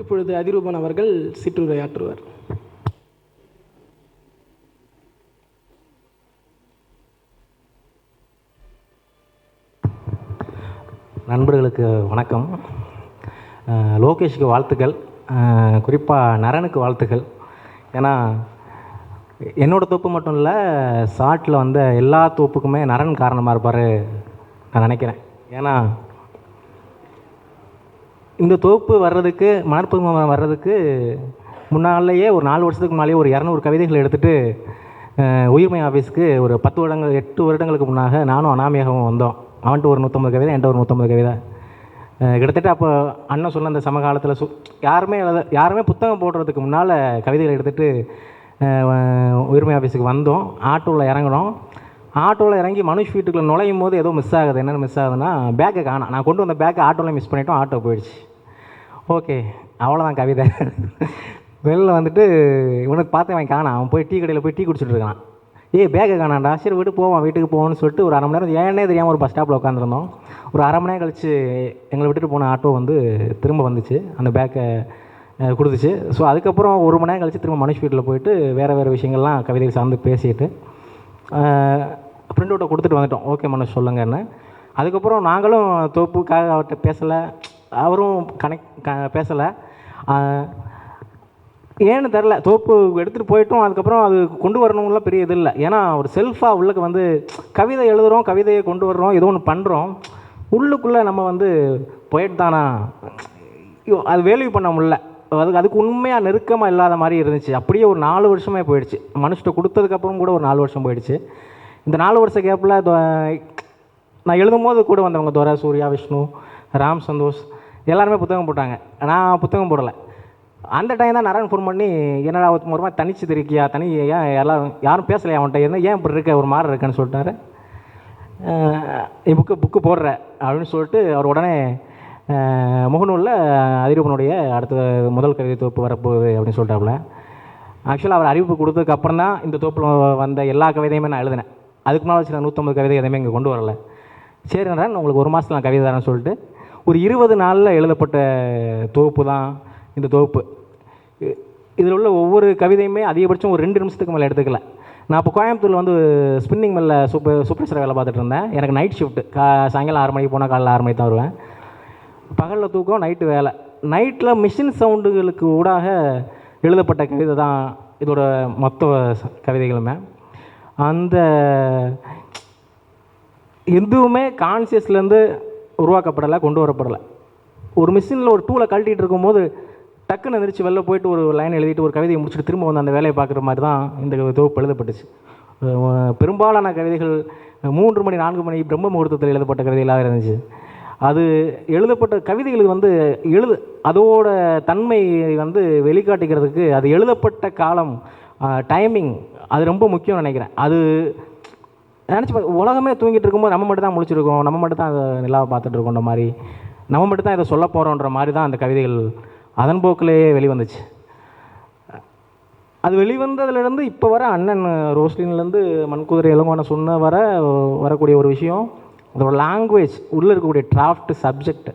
இப்பொழுது அதிரூபன் அவர்கள் சிற்றுரையாற்றுவார். நண்பர்களுக்கு வணக்கம். லோகேஷுக்கு வாழ்த்துக்கள். குறிப்பாக நரனுக்கு வாழ்த்துக்கள். ஏன்னா என்னோடய தோப்பு மட்டும் இல்லை ஷார்ட்டில் வந்த எல்லா தோப்புக்குமே நரன் காரணமாக இருப்பார் நான் நினைக்கிறேன். ஏன்னா இந்த தோப்பு வர்றதுக்கு மணற்புதுமை வர்றதுக்கு முன்னாலேயே ஒரு நாலு வருஷத்துக்கு முன்னாலேயே ஒரு இரநூறு கவிதைகள் எடுத்துகிட்டு உயிர்மை ஆஃபீஸ்க்கு ஒரு பத்து வருடங்கள் எட்டு வருடங்களுக்கு முன்னாக நானும் அனாமியாகவும் வந்தோம். அவன்ட்டு ஒரு நூற்றம்பது கவிதை என்கிட்ட ஒரு நூற்றம்பது கவிதை. கிட்டத்தட்ட அப்போ அண்ணன் சொன்ன அந்த சமகாலத்தில் சு யாருமே எழுத யாருமே புத்தகம் போடுறதுக்கு முன்னால் கவிதைகள் எடுத்துகிட்டு உரிமை ஆஃபீஸுக்கு வந்தோம். ஆட்டோவில் இறங்கினோம். ஆட்டோவில் இறங்கி மனுஷ் வீட்டுக்குள்ளே நுழையும் போது ஏதோ மிஸ் ஆகுது. என்னென்ன மிஸ் ஆகுதுன்னா பேக்கை காணும். நான் கொண்டு வந்த பேக்கை ஆட்டோவில் மிஸ் பண்ணிட்டோம். ஆட்டோ போயிடுச்சு. ஓகே அவ்வளோதான் கவிதை. வெளில வந்துட்டு இவனுக்கு பார்த்தேன் அவன் காணாம். அவன் போய் டீ கடையில் போய் டீ குடிச்சிட்டு இருக்கான். ஏய் பேக்கை காணாண்டா சரி விட்டு போவான் வீட்டுக்கு போவோம்னு சொல்லிட்டு ஒரு அரை மணி நேரம் ஏன்னே தெரியாமல் ஒரு பஸ் ஸ்டாப்பில் உட்காந்துருந்தோம் ஒரு அரை மணி நேரம் கழிச்சு எங்களை விட்டுட்டு போன ஆட்டோ வந்து திரும்ப வந்துச்சு. அந்த பேக்கை கொடுத்துச்சு. ஸோ அதுக்கப்புறம் ஒரு மணி நேரம் கழிச்சு திரும்ப மனுஷ் வீட்டில் போயிட்டு வேறு வேறு விஷயங்கள்லாம் கவிதைகள் சார்ந்து பேசிட்டு பிரிண்ட் அவுட்டை கொடுத்துட்டு வந்துட்டோம். ஓகே மனுஷ் சொல்லுங்கன்னு. அதுக்கப்புறம் நாங்களும் தோப்புக்காக அவர்கிட்ட பேசலை. அவரும் கனெக்ட் க பேசலை. ஏன்னு தெரில தோப்பு எடுத்துகிட்டு போயிட்டோம். அதுக்கப்புறம் அது கொண்டு வரணும்லாம் பெரிய இது இல்லை. ஏன்னா ஒரு செல்ஃபாக உள்ளுக்கு வந்து கவிதை எழுதுகிறோம் கவிதையை கொண்டு வர்றோம் ஏதோ ஒன்று பண்ணுறோம் உள்ளுக்குள்ளே நம்ம வந்து போயிட்டு தானா? அது வேல்யூ பண்ண முடியல. அதுக்கு அதுக்கு உண்மையாக நெருக்கமாக இல்லாத மாதிரி இருந்துச்சு. அப்படியே ஒரு நாலு வருஷமே போயிடுச்சு. மனுஷ்ட கொடுத்ததுக்கப்புறம் கூட ஒரு நாலு வருஷம் போயிடுச்சு. இந்த நாலு வருஷ கேப்பில் நான் எழுதும் போது கூட வந்தவங்க துரை சூர்யா விஷ்ணு ராம் சந்தோஷ் எல்லாருமே புத்தகம் போட்டாங்க. நான் புத்தகம் போடலை. அந்த டைம் தான் நரன் ஃபோன் பண்ணி என்னடா ஒரு மாதிரி தனிச்சு தெரிக்கியா தனி ஏன் எல்லாரும் யாரும் பேசலையா அவன்கிட்ட என்ன ஏன் இப்படி இருக்க? ஒரு மாதிரி இருக்கேன்னு சொல்லிட்டாரு. புக்கு புக்கு போடுற அப்படின்னு சொல்லிட்டு அவர் உடனே முகநூலில் அதிரூபனுடைய அடுத்த முதல் கவிதை தொகுப்பு வரப்போகுது அப்படின்னு சொல்லிட்டாப்புல. ஆக்சுவலாக அவர் அறிவிப்பு கொடுத்ததுக்கு அப்புறம் தான் இந்த தொகுப்பில் வந்த எல்லா கவிதையுமே நான் எழுதினேன். அதுக்கு முன்னால் வச்சு நான் நூற்றம்பது கவிதை எதுவுமே இங்கே கொண்டு வரல. சரி நரன் உங்களுக்கு ஒரு மாதத்தில் நான் கவிதை தரேன்னு சொல்லிட்டு ஒரு இருபது நாளில் எழுதப்பட்ட தொகுப்பு தான் இந்த தொகுப்பு. இதில் உள்ள ஒவ்வொரு கவிதையுமே அதிகபட்சம் ஒரு ரெண்டு நிமிஷத்துக்கு மேலே எடுத்துக்கல. நான் இப்போ கோயம்புத்தூரில் வந்து ஸ்பின்னிங் மில்லில் சூப்பர் சூப்பர்வைசர் வேலை பார்த்துட்டு இருந்தேன். எனக்கு நைட் ஷிஃப்ட் கா சாயங்காலம் ஆறு மணிக்கு போனால் காலையில் ஆறு மணிக்கு தான் வருவேன். பகலில் தூக்கம் நைட்டு வேலை. நைட்டில் மிஷின் சவுண்டுகளுக்கு ஊடாக எழுதப்பட்ட கவிதை தான் இதோட மொத்த ச- கவிதைகளுமே. அந்த எதுவுமே கான்சியஸ்லேருந்து உருவாக்கப்படலை கொண்டு வரப்படலை. ஒரு மிஷினில் ஒரு டூலை கழட்டிட்டு இருக்கும்போது டக்குன்னு எந்திரிச்சு வெளில போயிட்டு ஒரு லைன் எழுதிட்டு ஒரு கவிதையை முடிச்சுட்டு திரும்ப வந்து அந்த வேலையை பார்க்குற மாதிரி தான் இந்த தொகுப்பு எழுதப்பட்டுச்சு. பெரும்பாலான கவிதைகள் மூன்று மணி நான்கு மணி பிரம்ம முகூர்த்தத்தில் எழுதப்பட்ட கவிதைகளாக இருந்துச்சு. அது எழுதப்பட்ட கவிதைகள் வந்து எழுது அதோட தன்மை வந்து வெளிக்காட்டிக்கிறதுக்கு அது எழுதப்பட்ட காலம் டைமிங் அது ரொம்ப முக்கியம் நினைக்கிறேன். அது நினச்சி பா உலகமே தூங்கிட்டு இருக்கும்போது நம்ம மட்டும் தான் முழிச்சிருக்கோம். நம்ம மட்டும் தான் அதை நிலாவை பார்த்துட்டு இருக்கோன்ற மாதிரி. நம்ம மட்டும் தான் இதை சொல்ல போகிறோன்ற மாதிரி தான் அந்த கவிதைகள் அதன் போக்கிலேயே வெளிவந்துச்சு. அது வெளிவந்ததுலேருந்து இப்போ வர அண்ணன் ரோஸ்லின்லேருந்து மண்குதிரை இளங்கோன சொன்ன வர வரக்கூடிய ஒரு விஷயம் அதோட லாங்குவேஜ் உள்ளே இருக்கக்கூடிய டிராஃப்ட் சப்ஜெக்ட்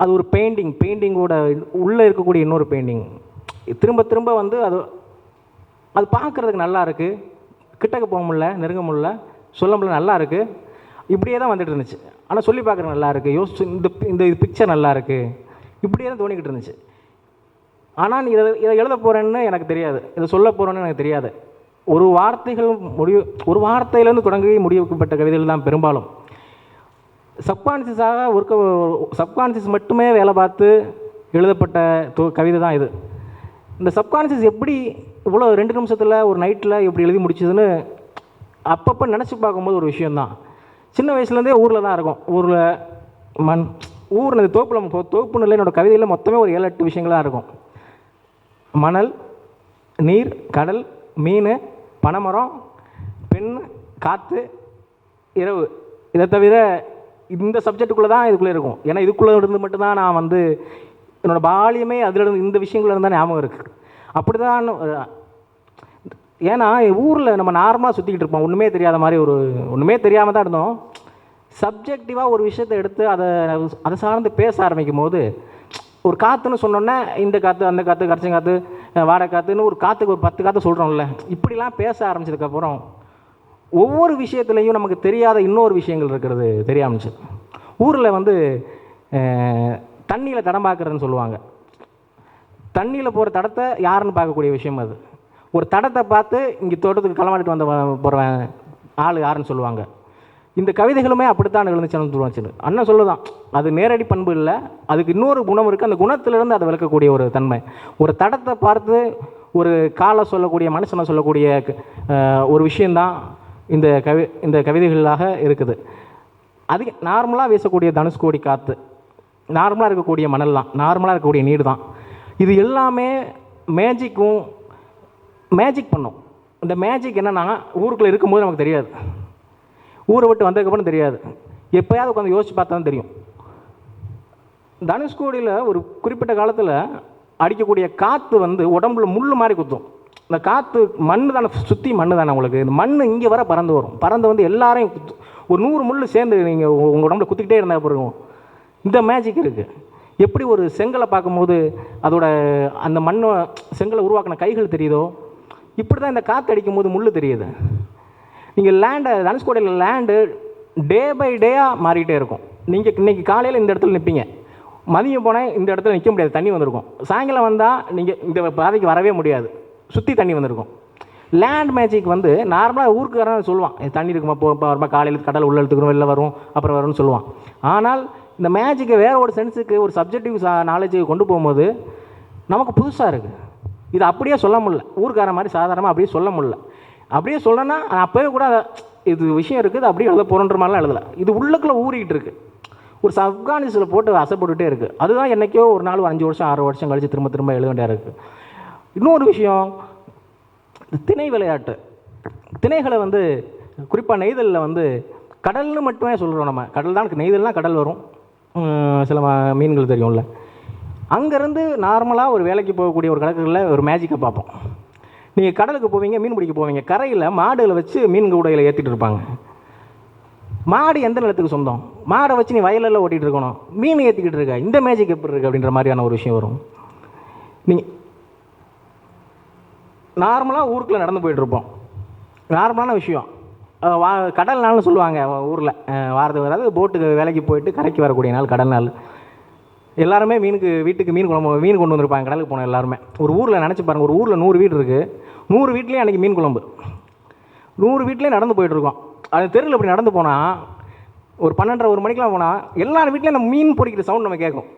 அது ஒரு பெயிண்டிங் பெயிண்டிங்கோட உள்ளே இருக்கக்கூடிய இன்னொரு பெயிண்டிங் திரும்ப திரும்ப வந்து அது அது பார்க்குறதுக்கு நல்லா இருக்குது கிட்டக்க போக முடில நெருங்க முடில சொல்ல முடியல நல்லா இருக்குது இப்படியே தான் வந்துட்டு இருந்துச்சு. ஆனால் சொல்லி பார்க்குற நல்லா இருக்குது யோசிச்சு இந்த இந்த பிக்சர் நல்லா இருக்குது இப்படியே தான் தோணிக்கிட்டு இருந்துச்சு. ஆனால் நீ இதை இதை எழுத போகிறேன்னு எனக்கு தெரியாது. இதை சொல்ல போகிறேன்னு எனக்கு தெரியாது. ஒரு வார்த்தைகள் முடிவு ஒரு வார்த்தையிலேருந்து தொடங்கி முடிவுக்கப்பட்ட கவிதைகள் தான் பெரும்பாலும். சப்கான்சியஸாக ஒர்க்க சப்கான்சியஸ் மட்டுமே வேலை பார்த்து எழுதப்பட்ட தொ கவிதை தான் இது. இந்த சப்கான்சியஸ் எப்படி இவ்வளோ ரெண்டு நிமிஷத்தில் ஒரு நைட்டில் எப்படி எழுதி முடிச்சதுன்னு அப்பப்போ நினச்சி பார்க்கும்போது ஒரு விஷயந்தான் சின்ன வயசுலேருந்தே ஊரில் தான் இருக்கும். ஊரில் மண் ஊரில் இந்த தோப்பில் தோப்புன்னு இல்லை என்னோட கவிதையில் மொத்தமே ஒரு ஏழு எட்டு விஷயங்களாக இருக்கும். மணல் நீர் கடல் மீன் பனைமரம் பெண் காற்று இரவு. இதை தவிர இந்த சப்ஜெக்டுக்குள்ளே தான் இதுக்குள்ளே இருக்கும். ஏன்னா இதுக்குள்ளே இருந்து மட்டும்தான் நான் வந்து என்னோடய பாலியமே அதில் இருந்து இந்த விஷயங்கள்ல இருந்தால் ஞாபகம் இருக்குது அப்படி தான் ஏன்னா ஊரில் நம்ம நார்மலாக சுற்றிக்கிட்டு இருப்போம். ஒன்றுமே தெரியாத மாதிரி ஒரு ஒன்றுமே தெரியாமல் தான் இருந்தோம். சப்ஜெக்டிவாக ஒரு விஷயத்தை எடுத்து அதை அதை சார்ந்து பேச ஆரம்பிக்கும் போது ஒரு காற்றுன்னு சொன்னோன்னே இந்த காற்று அந்த காற்று கரைச்சம் காற்று வாடகை காற்றுன்னு ஒரு காற்றுக்கு ஒரு பத்து காற்று சொல்கிறோம்ல இப்படிலாம் பேச ஆரம்பிச்சதுக்கப்புறம் ஒவ்வொரு விஷயத்துலையும் நமக்கு தெரியாத இன்னொரு விஷயங்கள் இருக்கிறது தெரிய ஊரில் வந்து தண்ணியில் தடம்பாக்குறதுன்னு சொல்லுவாங்க. தண்ணியில் போகிற தடத்தை யாருன்னு பார்க்கக்கூடிய விஷயம் அது. ஒரு தடத்தை பார்த்து இங்கே தோட்டத்துக்கு களமாடிட்டு வந்த போகிறவன் ஆள் யாருன்னு சொல்லுவாங்க. இந்த கவிதைகளுமே அப்படித்தான் எழுந்துச்சுன்னு சொல்லுவாச்சு அண்ணன் சொல்லுதான் அது நேரடி பண்பு இல்லை அதுக்கு இன்னொரு குணம் இருக்குது அந்த குணத்திலிருந்து அதை விளக்கக்கூடிய ஒரு தன்மை. ஒரு தடத்தை பார்த்து ஒரு காலை சொல்லக்கூடிய மனுஷனை சொல்லக்கூடிய ஒரு விஷயந்தான் இந்த கவி இந்த கவிதைகளாக இருக்குது. அதிக நார்மலாக வீசக்கூடிய தனுஷ்கோடி காற்று நார்மலாக இருக்கக்கூடிய மணல் தான் நார்மலாக இருக்கக்கூடிய நீர் தான் இது எல்லாமே மேஜிக்கும் மேஜிக் பண்ணும். இந்த மேஜிக் என்னென்னா ஊருக்குள்ளே இருக்கும்போது நமக்கு தெரியாது. ஊரை விட்டு வந்ததுக்கப்புறம் தெரியாது. எப்போயாவது உட்காந்து யோசிச்சு பார்த்தா தான் தெரியும். தனுஷ்கோடியில் ஒரு குறிப்பிட்ட காலத்தில் அடிக்கக்கூடிய காற்று வந்து உடம்புல முள் மாதிரி குத்தும். இந்த காற்று மண் தானே சுற்றி மண் தானே உங்களுக்கு. இந்த மண் இங்கே வர பறந்து வரும். பறந்து வந்து எல்லாரையும் குத்து. ஒரு நூறு முள் சேர்ந்து நீங்கள் உங்கள் உடம்புல குத்திக்கிட்டே இருந்தால் பிறகும் இந்த மேஜிக் இருக்குது எப்படி ஒரு செங்கலை பார்க்கும்போது அதோட அந்த மண்ணை செங்கலை உருவாக்கின கைகள் தெரியுதோ? இப்படி தான் இந்த காற்று அடிக்கும் போது முள் தெரியுது. நீங்கள் லேண்டை தனுஷ்கோடையில் லேண்டு டே பை டேயாக மாறிக்கிட்டே இருக்கும். நீங்கள் இன்னைக்கு காலையில் இந்த இடத்துல நிற்பீங்க மதியம் போனால் இந்த இடத்துல நிற்க முடியாது தண்ணி வந்திருக்கும். சாயங்காலம் வந்தால் நீங்கள் இந்த பாதைக்கு வரவே முடியாது. சுற்றி தண்ணி வந்திருக்கும். லேண்ட் மேஜிக் வந்து நார்மலாக ஊருக்காரன் சொல்லுவான் தண்ணி இருக்குமா? போ வரமா வருமா? காலையில் கடல் உள்ள எடுத்துக்கிறோம் வெளில வரும் அப்புறம் வரும்னு சொல்லுவான். ஆனால் இந்த மேஜிக்கை வேறு ஒரு சென்ஸுக்கு ஒரு சப்ஜெக்டிவ் நாலேஜுக்கு கொண்டு போகும்போது நமக்கு புதுசாக இருக்குது இது அப்படியே சொல்ல முடியல. ஊருக்கார மாதிரி சாதாரணமாக அப்படியே சொல்ல முடியல. அப்படியே சொல்லணும்னா அப்போவே கூட இது விஷயம் இருக்குது அப்படியே எழுத போகிறன்ற மாதிரிலாம் எழுதலை. இது உள்ளுக்குள்ளே ஊறிக்கிட்டு இருக்குது ஒரு சப்கானிஸில் போட்டு அசைப்பட்டுகிட்டே இருக்குது அதுதான் என்றைக்கோ ஒரு நாள் ஒரு அஞ்சு வருஷம் ஆறு வருஷம் கழித்து திரும்ப திரும்ப எழுத வேண்டியா இருக்குது இன்னொரு விஷயம் திணை விளையாட்டு. திணைகளை வந்து குறிப்பாக நெய்தலில் வந்து கடல்னு மட்டுமே சொல்கிறோம் நம்ம. கடல் தான் நெய்தல்னால் கடல் வரும். சில மீன்கள் தெரியும்ல. அங்கேருந்து நார்மலாக ஒரு வேலைக்கு போகக்கூடிய ஒரு கடற்கரையில் ஒரு மேஜிக்கை பார்ப்போம். நீங்கள் கடலுக்கு போவீங்க மீன் பிடிக்க போவீங்க. கரையில் மாடுகளை வச்சு மீன் கூடையில் ஏற்றிட்டு இருப்பாங்க. மாடு எந்த நிலத்துக்கு சொந்தம்? மாடை வச்சு நீ வயலில் ஓட்டிகிட்டு இருக்கணும். மீன் ஏற்றிக்கிட்டு இருக்க. இந்த மேஜிக் எப்படி இருக்குது அப்படின்ற மாதிரியான ஒரு விஷயம் வரும். நீங்கள் நார்மலாக ஊருக்குள்ளே நடந்து போயிட்டுருப்போம் நார்மலான விஷயம். வா கடல் நாள்னு சொல்லுவாங்க ஊரில். வாரத்துக்கு அதாவது போட்டுக்கு வேலைக்கு போயிட்டு கரைக்கு வரக்கூடிய நாள் கடல் நாள். எல்லாருமே மீனுக்கு வீட்டுக்கு மீன் குழம்பு மீன் கொண்டு வந்திருப்பாங்க கடலுக்கு போன எல்லாருமே. ஒரு ஊரில் நினச்சி பாருங்கள் ஒரு ஊரில் நூறு வீடு இருக்குது நூறு வீட்லேயும் அன்றைக்கி மீன் குழம்பு. நூறு வீட்லேயும் நடந்து போயிட்டுருக்கோம் அது தெருவில் இப்படி நடந்து போனால் ஒரு பன்னெண்டரை ஒரு மணிக்கெலாம் போனால் எல்லார் வீட்லேயும் நம்ம மீன் பொறிக்கிற சவுண்ட் நம்ம கேட்கும்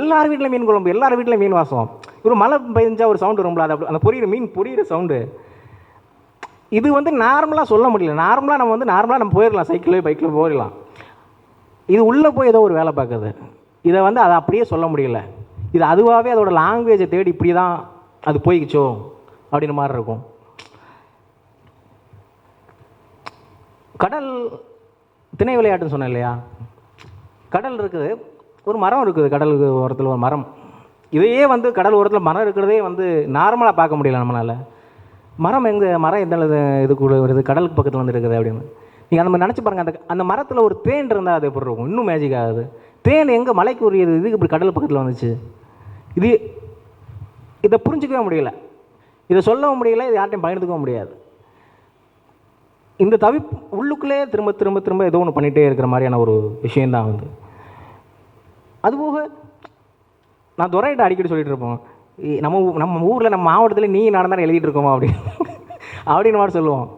எல்லார் வீட்டிலையும் மீன் குழம்பு எல்லார் வீட்டிலையும் மீன் வாசம். ஒரு மழை பெஞ்சால் ஒரு சவுண்டு வரும்ல அது அந்த பொரியிற மீன் பொரியிற சவுண்டு இது வந்து நார்மலாக சொல்ல முடியல. நார்மலாக நம்ம வந்து நார்மலாக நம்ம போயிடலாம். சைக்கிளோ பைக்கில் போயிடலாம். இது உள்ளே போய் ஏதோ ஒரு வேலை பார்க்குது. இதை வந்து அதை அப்படியே சொல்ல முடியல. இது அதுவாகவே அதோட லாங்குவேஜை தேடி இப்படி தான் அது போய்க்கிச்சோ அப்படின்ற மாதிரி இருக்கும். கடல் திணை விளையாட்டுன்னு சொன்னேன் இல்லையா? கடல் இருக்குது. ஒரு மரம் இருக்குது. கடலுக்கு ஓரத்தில் ஒரு மரம். இதையே வந்து கடல் ஓரத்தில் மரம் இருக்கிறதே வந்து நார்மலாக பார்க்க முடியல நம்மளால். மரம் எங்கே மரம் எந்த இதுக்குள்ளே இது கூட வருது? கடலுக்கு பக்கத்தில் வந்து இருக்குது அப்படின்னு. நீங்கள் அந்த மாதிரி நினச்சி பாருங்கள் அந்த அந்த மரத்தில் ஒரு தேன் இருந்தால் அது எப்படி இருக்கும்? இன்னும் மேஜிக் ஆகுது தேன் எங்கே மலைக்கு உரியது? இதுக்கு இப்படி கடல் பக்கத்தில் வந்துச்சு. இது இதை புரிஞ்சிக்கவே முடியல. இதை சொல்லவும் முடியல இது யார்ட்டையும் பகிர்ந்துக்கவும் முடியாது. இந்த தவி உள்ளுக்குள்ளே திரும்ப திரும்ப திரும்ப ஏதோ ஒன்று பண்ணிகிட்டே இருக்கிற மாதிரியான ஒரு விஷயந்தான் வந்து. அதுபோக நான் துரையிட்ட அடிக்கடி சொல்லிகிட்டு இருப்போம் நம்ம நம்ம ஊரில் நம்ம மாவட்டத்தில் நீ நடந்தாலும் எழுதிட்டு இருக்கோமா அப்படின்னு அப்படின்னு மாதிரி சொல்லுவோம்.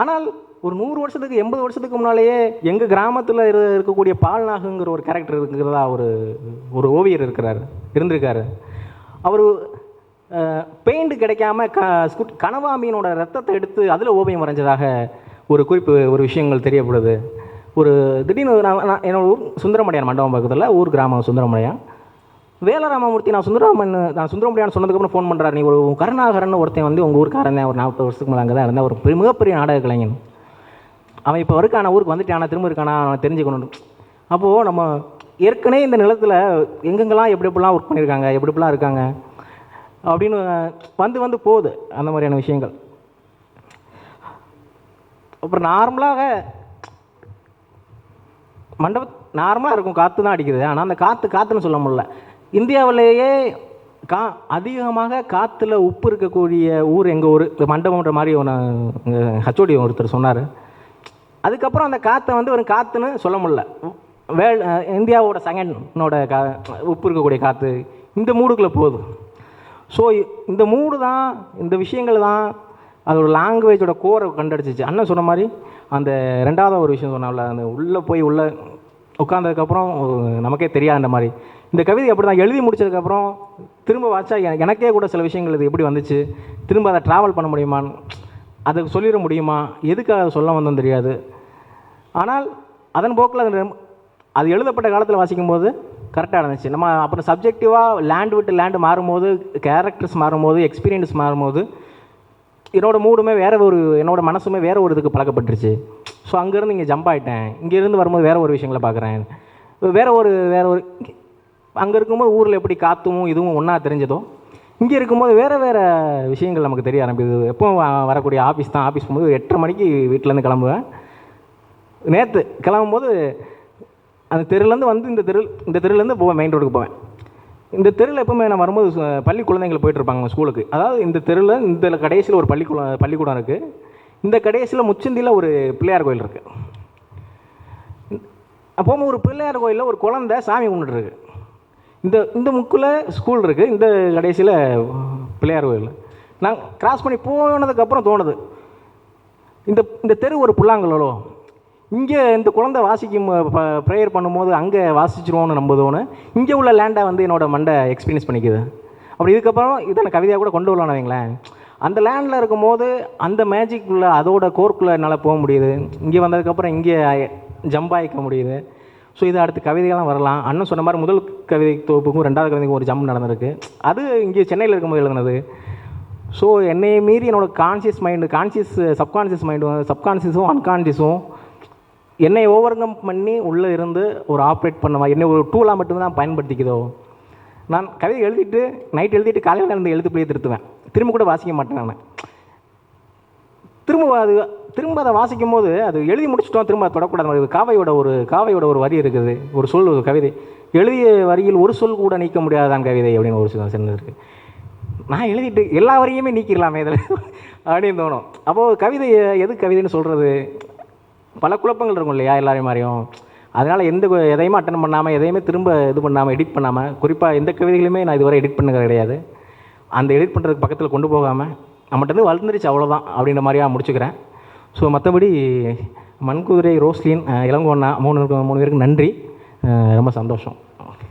ஆனால் ஒரு நூறு வருஷத்துக்கு எண்பது வருஷத்துக்கு முன்னாலேயே எங்கள் கிராமத்தில் இரு இருக்கக்கூடிய பால்நாகுங்கிற ஒரு கேரக்டர் இருக்கிறதா ஒரு ஒரு ஓவியர் இருக்கிறார் இருந்திருக்காரு. அவர் பெயிண்ட் கிடைக்காம க ஸ்குட் கனவா மீனோட ரத்தத்தை எடுத்து அதில் ஓவியம் வரைஞ்சதாக ஒரு குறிப்பு ஒரு விஷயங்கள் தெரியப்படுது. ஒரு திடீர்னு நான் நான் என்னோட ஊர் சுந்தரமடையான் மண்டபம் பக்கத்தில் ஊர் கிராமம் சுந்தரமடையான். வேலராமமூர்த்தி நான் சுந்தரராமன் நான் சுந்தரமடியான் சொன்னதுக்கப்புறம் ஃபோன் பண்ணுறாரு நீ ஒரு கருணாகரன் ஒருத்தன் வந்து உங்கள் ஊருக்காரன் இருந்தேன் ஒரு நாற்பது வருஷத்துக்கு மேலே அங்கே தான் இருந்தால் ஒரு மிகப்பெரிய நாடக கலைஞன். அவன் இப்போ இருக்கான ஊருக்கு வந்துட்டானா. திரும்ப இருக்கானா? அவனை தெரிஞ்சுக்கணும். அப்போது நம்ம ஏற்கனவே இந்த நிலத்தில் எங்கெங்கெல்லாம் எப்படி எப்படிலாம் ஒர்க் பண்ணியிருக்காங்க எப்படி எப்படிலாம் இருக்காங்க? அப்படின்னு வந்து வந்து போகுது அந்த மாதிரியான விஷயங்கள். அப்புறம் நார்மலாக மண்டப நார்மலாக இருக்கும். காற்று தான் அடிக்குது. ஆனால் அந்த காற்று காற்றுன்னு சொல்ல முடியல. இந்தியாவிலேயே கா அதிகமாக காற்றுல உப்பு இருக்கக்கூடிய ஊர் எங்கள் ஊர் இந்த மண்டபம்ன்ற மாதிரி ஒன்று ஹச்ஓடி ஒருத்தர் சொன்னார். அதுக்கப்புறம் அந்த காற்றை வந்து ஒரு காற்றுன்னு சொல்ல முடியல. வே இந்தியாவோட செகண்ட்னோட கா உப்பு இருக்கக்கூடிய காற்று இந்த மூடுக்குள்ளே போகுது. ஸோ இந்த மூடு தான் இந்த விஷயங்கள் தான் அதோட லாங்குவேஜோட கோரை கண்டடிச்சிச்சு. அண்ணன் சொன்ன மாதிரி அந்த ரெண்டாவது ஒரு விஷயம் சொன்னால அந்த உள்ளே போய் உள்ளே உட்காந்ததுக்கப்புறம் நமக்கே தெரியாத மாதிரி. இந்த கவிதை அப்படி தான் எழுதி முடிச்சதுக்கப்புறம் திரும்ப வாட்சா எனக்கு எனக்கே கூட சில விஷயங்கள் இது எப்படி வந்துச்சு? திரும்ப அதை ட்ராவல் பண்ண முடியுமான்னு அதை சொல்லிட முடியுமா? எதுக்காக அதை சொல்ல வந்தோம் தெரியாது. ஆனால் அதன் போக்கில் அது அது எழுதப்பட்ட காலத்தில் வாசிக்கும்போது கரெக்டாக இருந்துச்சு. நம்ம அப்புறம் சப்ஜெக்டிவாக லேண்ட் விட்டு லேண்டு மாறும்போது கேரக்டர்ஸ் மாறும்போது எக்ஸ்பீரியன்ஸ் மாறும்போது என்னோடய மூடுமே வேறு ஒரு என்னோடய மனசுமே வேறு ஒரு இதுக்கு பழக்கப்பட்டுருச்சு. ஸோ அங்கேருந்து இங்கே ஜம்ப் ஆகிட்டேன் இங்கேருந்து வரும்போது வேறு ஒரு விஷயங்களை பார்க்குறேன் வேறு ஒரு வேறு ஒரு அங்கே இருக்கும்போது ஊரில் எப்படி காற்றும் இதுவும் ஒன்றா தெரிஞ்சதோ இங்கே இருக்கும்போது வேறு வேறு விஷயங்கள் நமக்கு தெரிய ஆரம்பிக்குது. எப்போ வரக்கூடிய ஆஃபீஸ் தான் ஆஃபீஸ் போகும்போது எட்டரை மணிக்கு வீட்டிலேருந்து கிளம்புவேன். நேற்று கிளம்பும்போது அந்த தெருலேருந்து வந்து இந்த தெரு இந்த தெருலேருந்து போவேன் மெயின் ரோடுக்கு போவேன். இந்த தெருவில் எப்பவுமே நான் வரும்போது பள்ளி குழந்தைங்கள் போயிட்டு இருப்பாங்க ஸ்கூலுக்கு. அதாவது இந்த தெருவில் இந்த கடைசியில் ஒரு பள்ளிக்கூடம் பள்ளிக்கூடம் இருக்குது இந்த கடைசியில் முச்சந்தியில் ஒரு பிள்ளையார் கோயில் இருக்குது அப்போ ஒரு பிள்ளையார் கோயிலில் ஒரு குழந்தை சாமி கும்பிட்டுருக்கு இந்த இந்த முக்கில் ஸ்கூல் இருக்குது இந்த கடைசியில் பிள்ளையார் கோயில் நான் கிராஸ் பண்ணி போனதுக்கப்புறம் தோணுது. இந்த இந்த தெரு ஒரு புல்லாங்குழலோ இங்கே இந்த குழந்தை வாசிக்கும் ப்ரேயர் பண்ணும்போது அங்கே வாசிச்சிருவோம்னு நம்புதோன்னு இங்கே உள்ள லேண்டை வந்து என்னோடய மண்டை எக்ஸ்பீரியன்ஸ் பண்ணிக்குது. அப்படி இதுக்கப்புறம் இதை கவிதையாக கூட கொண்டு வரலாம்னு வைங்களேன். அந்த லேண்டில் இருக்கும்போது அந்த மேஜிக்குள்ளே அதோட கோர்க்குள்ளே என்னால் போக முடியுது. இங்கே வந்ததுக்கப்புறம் இங்கே ஜம்ப் ஆகிக்க முடியுது. ஸோ இது அடுத்து கவிதைகள்லாம் வரலாம். அண்ணன் சொன்ன மாதிரி முதல் கவிதை தொகுப்புக்கும் ரெண்டாவது கவிதைக்கும் ஒரு ஜம்ப் நடந்திருக்கு. அது இங்கே சென்னையில் இருக்கும்போது எழுதுனது. ஸோ என்னையை மீறி என்னோடய கான்சியஸ் மைண்டு கான்சியஸ் சப்கான்சியஸ் மைண்டும் சப்கான்சியஸும் அன்கான்சியஸும் என்னை ஓவர்கம் பண்ணி உள்ளே இருந்து ஒரு ஆப்ரேட் பண்ணுவா என்னை ஒரு டூலாக மட்டும்தான் பயன்படுத்திக்குதோ. நான் கவிதை எழுதிட்டு நைட் எழுதிட்டு காலையில் இருந்து எழுத்து போய் திருத்துவேன். திரும்ப கூட வாசிக்க மாட்டேன் நான். திரும்ப அது திரும்ப அதை வாசிக்கும் போது அது எழுதி முடிச்சிட்டோம் திரும்ப அதை தொடக்கூடாது. காவையோட ஒரு காவையோட ஒரு வரி இருக்குது ஒரு சொல் ஒரு கவிதை. எழுதிய வரியில் ஒரு சொல் கூட நீக்க முடியாதான் கவிதை அப்படின்னு ஒரு சில இருக்குது நான் எழுதிட்டு எல்லா வரியுமே நீக்கிடலாமே இதில். அப்படின்னு தோணும். அப்போது கவிதையை எது கவிதைன்னு சொல்கிறது பல குழப்பங்கள் இருக்கும் இல்லையா எல்லாரையும் மாதிரியும். அதனால் எந்த எதையுமே அட்டன் பண்ணாமல் எதையுமே திரும்ப இது பண்ணாமல் எடிட் பண்ணாமல் குறிப்பாக எந்த கவிதைகளுமே நான் இதுவரை எடிட் பண்ணுறது கிடையாது. அந்த எடிட் பண்ணுறதுக்கு பக்கத்தில் கொண்டு போகாமல் நம்மகிட்ட இருந்து வளர்ந்துருச்சு அவ்வளோதான் அப்படின்ற மாதிரியாக முடிச்சுக்கிறேன். ஸோ மற்றபடி மண்குதிரை ரோஸ்லின் இளங்கோண்ணா மூணு மூணு பேருக்கு நன்றி. ரொம்ப சந்தோஷம்.